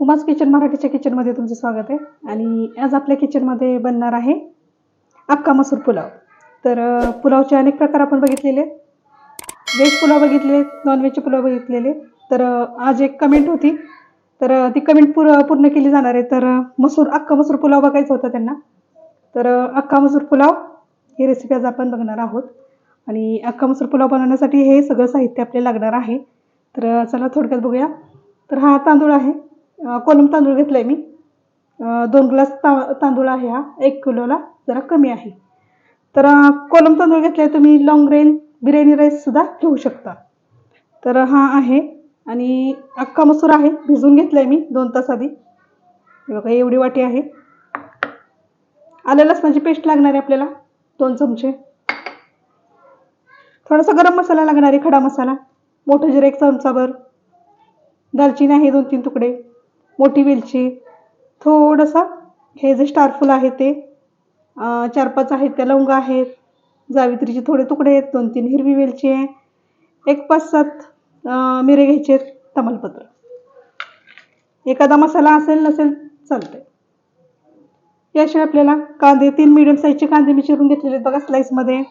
Uma's kitchen मराठीच्या किचनमध्ये तुमचं स्वागत आहे. आणि आज आपल्या किचनमध्ये बनणार आहे अक्का मसूर पुलाव. तर पुलावचे अनेक प्रकार आपण बघितलेले व्हेज पुलाव बघितले नॉनव्हेजचे पुलाव बघितलेले तर आज एक कमेंट होती. तर ती कमेंट पूर पूर्ण केली जाणार आहे. तर मसूर अक्का मसूर पुलाव बघायचा होता त्यांना. तर अक्का मसूर पुलाव ही रेसिपी आज आपण बघणार आहोत. आणि अक्का मसूर पुलाव बनवण्यासाठी हे सगळं साहित्य आपल्याला लागणार आहे. तर चला थोडक्यात बघूया. तर हा तांदूळ आहे. कोलम तांदूळ घेतला आहे मी दोन ग्लास ता तांदूळ आहे हा. एक किलोला जरा कमी आहे. तर कोलम तांदूळ घेतला आहे तुम्ही लॉंग रेन बिर्याणी राईससुद्धा घेऊ शकता. तर हा आहे. आणि अख्खा मसूर आहे. भिजून घेतला आहे मी दोन तास आधी. बघा एवढी वाटी आहे. आलं लसणाची पेस्ट लागणार आहे आपल्याला दोन चमचे. थोडासा गरम मसाला लागणार आहे खडा मसाला. मोठं जिरं एक चमचाभर. दालचिनी आहे दोन तीन तुकडे. मोठी वेलची. थोडंसं हे जे स्टारफुल आहे ते चार पाच आहेत त्या लवंग आहेत. जावित्रीचे थोडे तुकडे आहेत दोन तीन हिरवी वेलची आहे. एक पाच सात मिरे घ्यायचे आहेत तमालपत्र. एखादा मसाला असेल नसेल चालतंय. याशिवाय आपल्याला कांदे तीन मिडियम साईजचे कांदे मी चिरून घेतलेले आहेत बघा स्लाईसमध्ये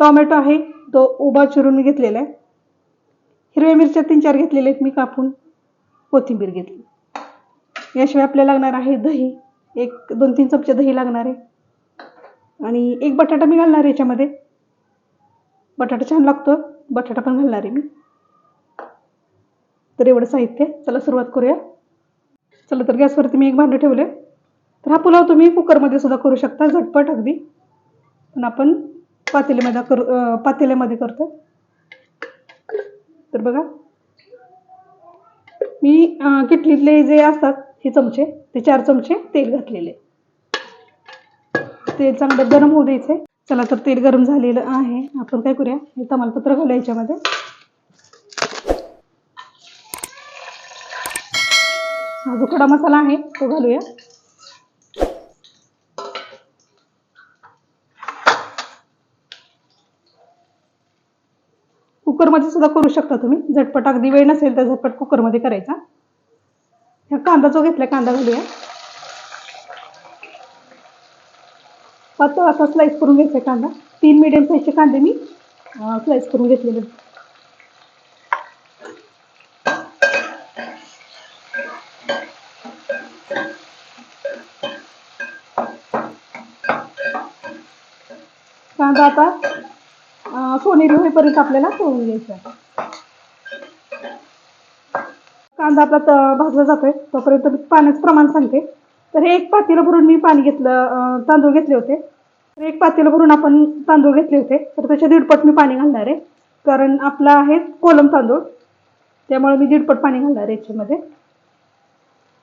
टॉमॅटो आहे तो उभा चिरून मी घेतलेला आहे. हिरव्या मिरच्या तीन चार घेतलेल्या आहेत मी कापून. कोथिंबीर घेतली. याशिवाय आपल्याला लागणार आहे दही. एक दोन तीन चमचे दही लागणार आहे. आणि एक बटाटा मी घालणार आहे याच्यामध्ये. बटाटा छान लागतो. बटाटा पण घालणार आहे मी. तर एवढं साहित्य. चला सुरुवात करूया. चला तर गॅसवरती मी एक भांडं ठेवले तर हा पुलाव तुम्ही कुकरमध्ये सुद्धा करू शकता झटपट अगदी. पण आपण पातेल्यामध्ये करू पातेल्यामध्ये करतो तर बघा. मी किटलीतले जे असतात हे चमचे ते चार चमचे तेल घातलेले. तेल चांगलं गरम होऊ द्यायचंय चला तर तेल गरम झालेलं आहे. आपण काय करूया? हे तमालपत्र घालूया याच्यामध्ये हा जो खडा मसाला आहे तो घालूया. कुकरमध्ये सुद्धा करू शकता तुम्ही. झटपट अगदी वेळ नसेल तर झटपट कुकरमध्ये करायचा. कांदा जो घेतला कांदा घालूया. पातळ असा स्लाइस करून घ्यायचा कांदा. तीन मिडियम साईजचे कांदे मी स्लाइस करून घेतलेले कांदा आता सोनेरी होईपर्यंत आपल्याला सोडून घ्यायचा आहे. कांदा आपला भाजला जातोय. तोपर्यंत मी पाण्याचं प्रमाण सांगते. तर हे एक पातेलं भरून मी पाणी घेतलं तांदूळ घेतले होते. तर एक पातेलं भरून आपण तांदूळ घेतले होते. तर त्याच्या दीडपट मी पाणी घालणार आहे. कारण आपला आहे कोलम तांदूळ. त्यामुळे मी दीडपट पाणी घालणार आहे याच्यामध्ये.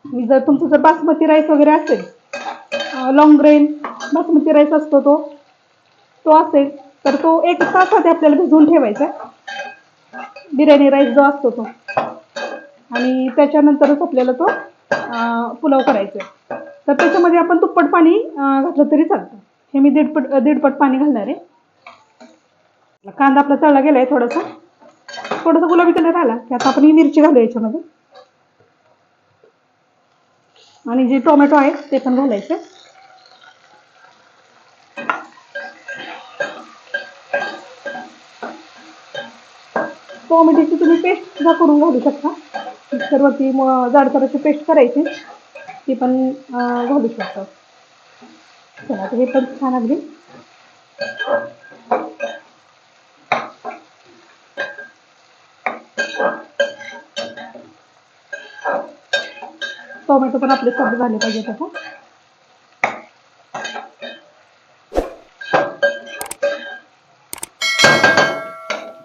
मी जर तुमचं जर बासमती राईस वगैरे असेल लॉंग ग्रेन बासमती राईस असतो तो तो असेल तर तो एक तास आपल्याला भिजवून ठेवायचा बिर्याणी राईस जो असतो तो. आणि त्याच्यानंतरच आपल्याला तो पुलाव करायचा आहे. तर त्याच्यामध्ये आपण दुप्पट पाणी घातलं तरी चालतं. हे मी दीडपट दीडपट पाणी घालणार आहे. कांदा आपला तळला गेला आहे थोडासा. थोडासा गुलाबी कलर आला की आता आपण ही मिरची घालू याच्यामध्ये. आणि जे टोमॅटो आहे ते पण घालायचे. टोमॅटोची तुम्ही पेस्ट सुद्धा करून घालू शकता. मिक्सरवरती मग जाडसराची पेस्ट करायची. ती पण घालू शकतो. चला हे पण छान अगदी. टोमॅटो पण आपले सब्ज झाले पाहिजेत आता.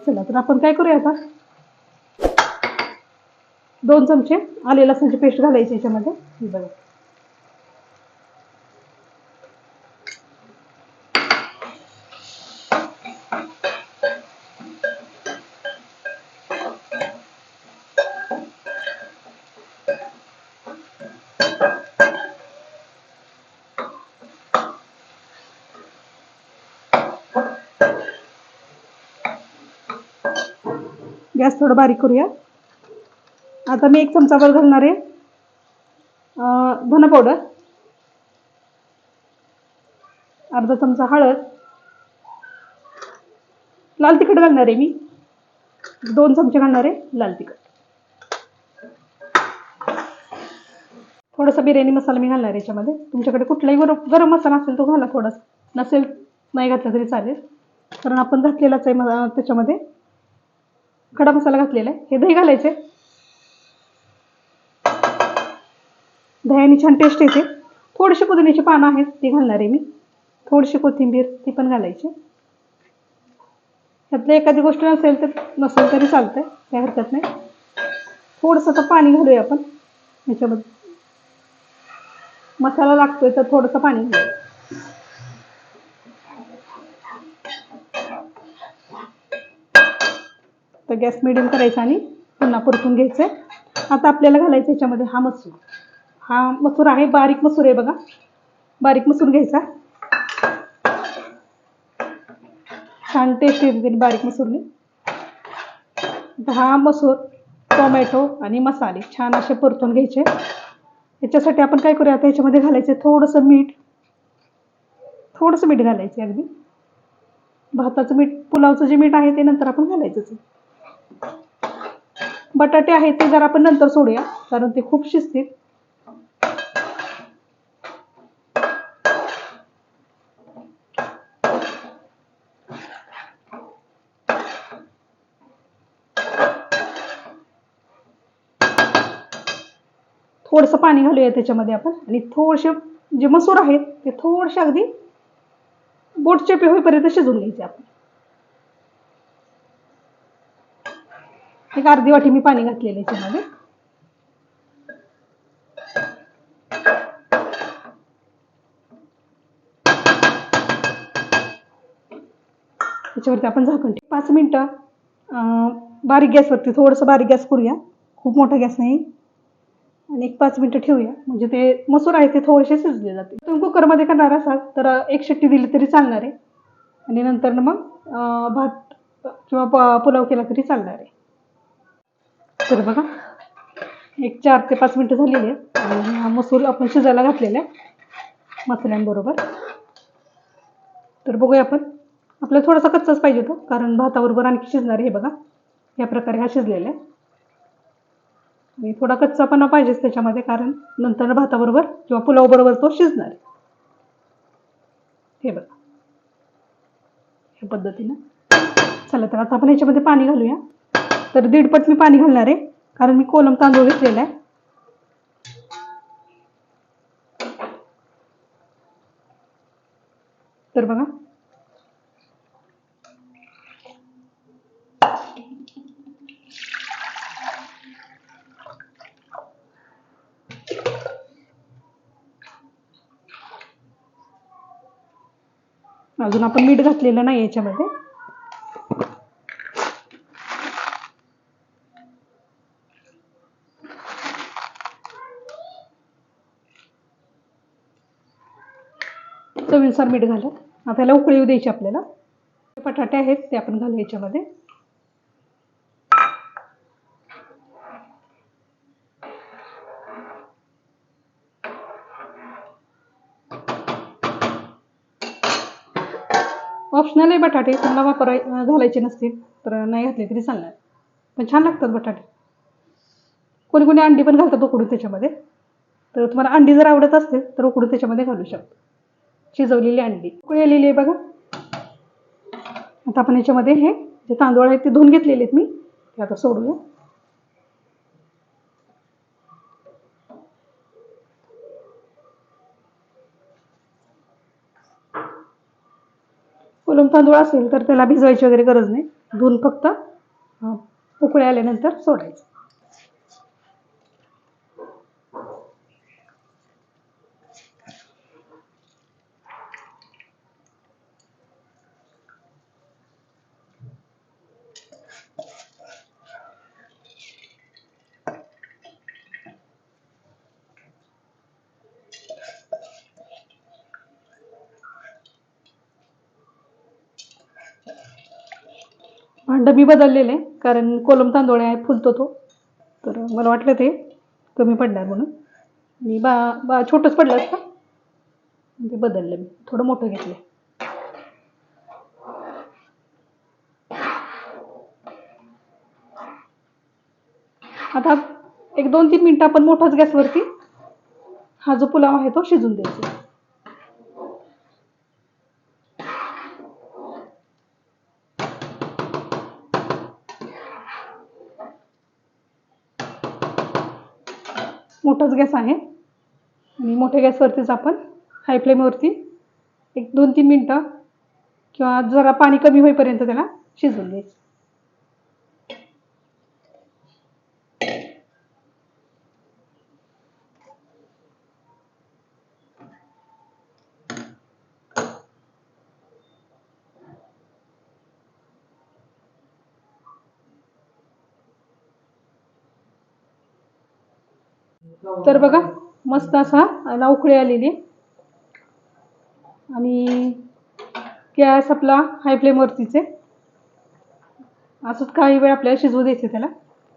चला तर आपण काय करूया आता? दोन चमचे आले लसणाची पेस्ट घालायची याच्यामध्ये. ही बघा. गॅस थोडं बारीक करूया. आता मी एक चमचाभर घालणार आहे. धन धना पावडर अर्धा चमचा हळद. लाल तिखट घालणार आहे मी. दोन चमचे घालणार आहे लाल तिखट. थोडासा बिर्याणी मसाला मी घालणार आहे याच्यामध्ये. तुमच्याकडे कुठलाही गरम गरम मसाला असेल तो घाला थोडासा. नसेल नाही घातला तरी चालेल. कारण आपण घातलेलाच आहे त्याच्यामध्ये. खडा मसाला घातलेला आहे. हे दही घालायचे दह्याने छान टेस्ट येते. थोडीशी पुदिन्याची पानं आहेत ती घालणार आहे मी. थोडीशी कोथिंबीर ती पण घालायची. त्यातलं एखादी गोष्ट नसेल तर नसेल तरी चालतंय काही हरकत नाही. थोडंसं तर पाणी घालूया आपण. ह्याच्यामध्ये मसाला लागतोय तर थोडंसं पाणी घालूया. तर गॅस मिडियम करायचा आणि पुन्हा परतून घ्यायचं आहे आता आपल्याला घालायचं ह्याच्यामध्ये हा मसूर. हा मसूर आहे बारीक मसूर आहे बघा. बारीक मसूर घ्यायचा. छान टेस्ट येते त्याने बारीक मसूरने. दहा मसूर टोमॅटो आणि मसाले छान असे परतून घ्यायचे. याच्यासाठी आपण काय करूया आता याच्यामध्ये घालायचे थोडंसं मीठ. थोडंसं मीठ घालायचे अगदी. भाताचं मीठ पुलावचं जे मीठ आहे ते नंतर आपण घालायचंच बटाटे आहेत ते जरा आपण नंतर सोडूया कारण ते खूप शिजतील. थोडंसं पाणी घालूया त्याच्यामध्ये आपण. आणि थोडेसे जे मसूर आहेत ते थोडेसे अगदी बोटचेपे होईपर्यंत शिजवून घ्यायचे आपण. एक अर्धी वाटी मी पाणी घातलेलं याच्यामध्ये त्याच्यावरती आपण झाकण ठेवू. पाच मिनटं. बारीक गॅसवरती थोडंसं बारीक गॅस करूया. खूप मोठा गॅस नाही. आणि एक पाच मिनटं ठेवूया. म्हणजे ते मसूर आहे ते थोडेसे शिजले जाते तुम्ही कुकरमध्ये करणार असाल तर एक शिट्टी दिली तरी चालणार आहे. आणि नंतर ना मग भात किंवा प- पुलाव केला तरी चालणार आहे. तर बघा एक चार ते पाच मिनटं झालेली आहेत. आणि हा मसूर आपण शिजायला घातलेला आहे मसाल्यांबरोबर. तर बघूया आपण. आपल्याला थोडासा कच्चाच पाहिजे तो कारण भाताबरोबर आणखी शिजणार आहे हे बघा. या प्रकारे हा शिजलेला आहे. आणि थोडा कच्चापणा पाहिजेच त्याच्यामध्ये कारण नंतर भाताबरोबर किंवा पुलावबरोबर तो शिजणार. हे बघा. ह्या पद्धतीनं. चला तर आता आपण ह्याच्यामध्ये पाणी घालूया. तर दीडपट मी पाणी घालणार आहे कारण मी कोलम तांदूळ घेतलेला आहे. तर बघा. अजून आपण मीठ घातलेलं नाही याच्यामध्ये. चवीनुसार मीठ घालत आता याला उकळी येऊ द्यायची आपल्याला. बटाटे आहेत ते आपण घालू याच्यामध्ये. ऑप्शनल आहे बटाटे तुम्हाला वापराय घालायचे नसतील तर नाही घातले तरी चालणार. पण छान लागतात बटाटे. कोणी कोणी अंडी पण घालतात उकडून त्याच्यामध्ये. तर तुम्हाला अंडी जर आवडत असतील तर उकडून त्याच्यामध्ये घालू शकतो. शिजवलेली अंडी. उकळी आलेली आहे बघा. आता आपण याच्यामध्ये हे जे तांदूळ आहेत ते धुवून घेतलेले आहेत मी. ते आता सोडूया. कोलम तांदूळ असेल तर त्याला भिजवायची वगैरे गरज नाही. धुवून फक्त उकळे उकळी आल्यानंतर सोडायचं. भांडं मी बदललेलं आहे कारण कोलम तांदूळ आहे फुलतो तो. तर मला वाटलं ते कमी पडणार म्हणून. मी बा बा छोटंच पडलं असतं. ते बदललं मी. थोडं मोठं घेतलं आता एक दोन तीन मिनटं आपण मोठाच गॅसवरती हा जो पुलाव आहे तो शिजून द्यायचा. मोठाच गॅस आहे. आणि मोठ्या गॅसवरतीच आपण हाय फ्लेमवरती एक दोन तीन मिनटं किंवा जरा पाणी कमी होईपर्यंत त्याला शिजवून द्यायचं तर बघा मस्त असा याला उकळी आलेली. आणि गॅस आपला हाय फ्लेमवरतीच आहे असंच काही वेळ आपल्याला शिजवू द्यायचं त्याला.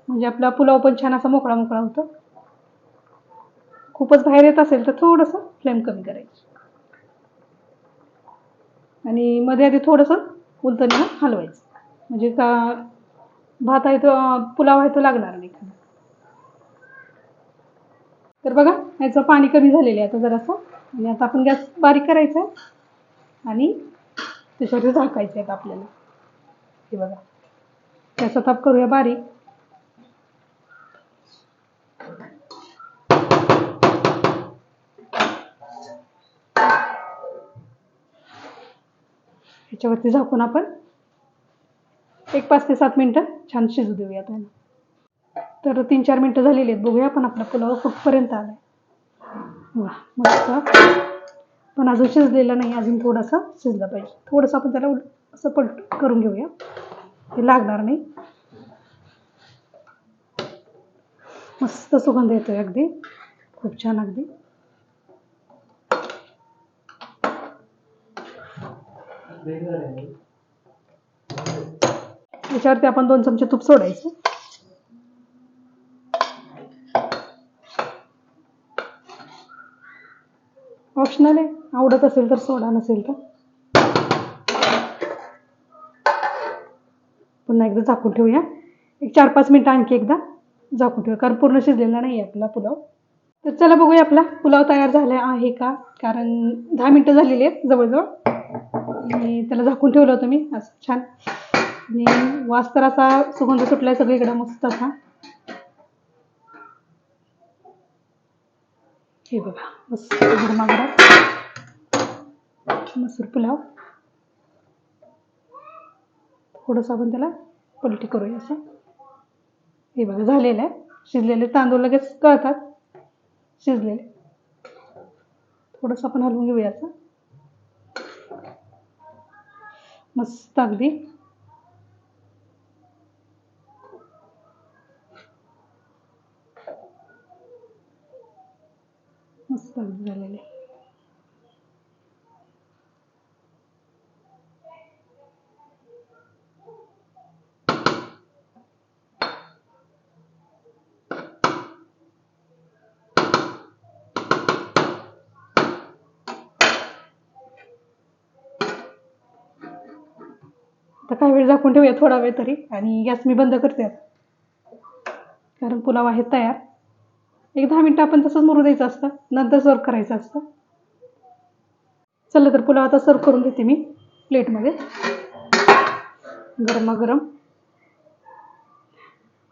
म्हणजे आपला पुलाव पण छान असा मोकळा मोकळा होतो. खूपच बाहेर येत असेल तर थोडंसं फ्लेम कमी करायची. आणि मध्ये आधी थोडंसं उलटणं हलवायचं. म्हणजे का भात आहे तो पुलाव आहे तो लागणार नाही. तर बघा याचं पाणी कमी झालेलं आहे आता जरासं. आणि आता आपण गॅस बारीक करायचा आहे. आणि त्याच्यावरती झाकायचं आहे आपल्याला. हे बघा. त्याचा ताप करूया बारीक. ह्याच्यावरती झाकून आपण एक पाच ते सात मिनटं छान शिजू देऊया त्यांना तर तीन चार मिनटं झालेली आहेत. बघूया आपण आपला पुलाव कुठपर्यंत आलाय. वा मस्त. पण अजून शिजलेला नाही अजून थोडासा शिजला पाहिजे. थोडंसं आपण त्याला असं पलट करून घेऊया. हे लागणार नाही. मस्त सुगंध येतोय अगदी. खूप छान अगदी. याच्यावरती आपण दोन चमचे तूप सोडायचं. ऑप्शनल आहे आवडत असेल तर सोडा नसेल तर. पुन्हा एकदा झाकून ठेवूया. एक चार पाच मिनटं आणखी एकदा झाकून ठेवूया कारण पूर्ण शिजलेला नाही आहे आपला पुलाव. तर चला बघूया आपला पुलाव तयार झाला आहे का? कारण दहा मिनटं झालेली आहेत जवळजवळ. आणि त्याला झाकून ठेवलं होतं मी. असं छान. आणि वास तर असा सुगंध सुटलाय सगळीकडे मस्त असा. हे बघा. मस्त गरमागरम मसूर पुलाव. थोडंसं आपण त्याला पलटी करूया असं. हे बघा झालेलं आहे. शिजलेले तांदूळ लगेच कळतात शिजलेले. थोडंसं आपण हलवून घेऊया असं. मस्त अगदी. मस्त झालेले आता काही वेळ झाकून ठेवूया थोडा वेळ तरी आणि गॅस मी बंद करते कारण पुलाव आहे तयार. एक दहा मिनटं आपण तसंच मुरू द्यायचं असतं. नंतर सर्व करायचं असतं. चला तर पुलाव आता सर्व करून देते मी प्लेटमध्ये. गरमागरम.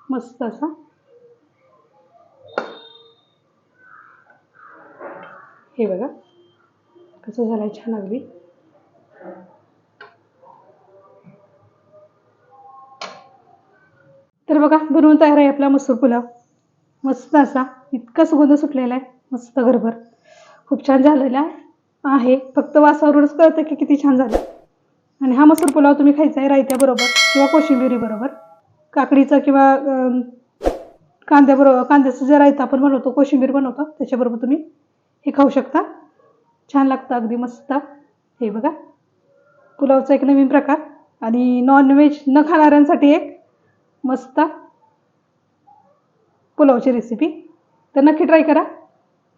मस्त असा. हे बघा. कसं झालंय छान अगदी. तर बघा बनवून तयार आहे आपला मसूर पुलाव. मस्त असा. इतका सुगंध सुटलेला आहे. मस्त घरभर. खूप छान झालेला आहे. फक्त वासावरूनच कळतं की किती छान झालं. आणि हा मसूर पुलाव तुम्ही खायचा आहे रायत्याबरोबर किंवा कोशिंबिरीबरोबर काकडीचा किंवा कांद्याबरोबर कांद्याचं जे रायता आपण बनवतो कोशिंबीर बनवतो त्याच्याबरोबर तुम्ही हे खाऊ शकता. छान लागतं अगदी मस्त. हे बघा. पुलावचा एक नवीन प्रकार. आणि नॉनव्हेज न खाणाऱ्यांसाठी एक मस्त पुलावची रेसिपी तर नक्की ट्राय करा.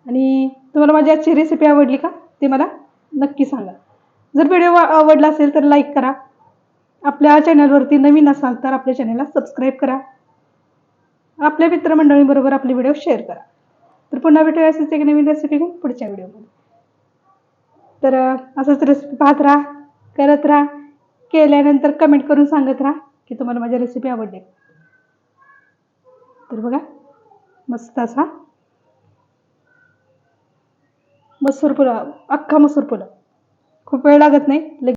आणि तुम्हाला माझी आजची रेसिपी आवडली का ते मला नक्की सांगा. जर व्हिडिओ आवडला असेल तर लाईक करा. आपल्या चॅनलवरती नवीन असाल तर आपल्या चॅनलला सबस्क्राईब करा. आपल्या मित्रमंडळींबरोबर आपले व्हिडिओ शेअर करा. तर पुन्हा भेटूया असेच एक नवीन रेसिपी घेऊन पुढच्या व्हिडिओमध्ये तर असंच रेसिपी पाहत राहा करत राहा. केल्यानंतर कमेंट करून सांगत राहा की तुम्हाला माझ्या रेसिपी आवडली तर बघा मस्त असा. मसूर पुलाव अख्खा मसूर पुलाव. खूप वेळ लागत नाही. लगेच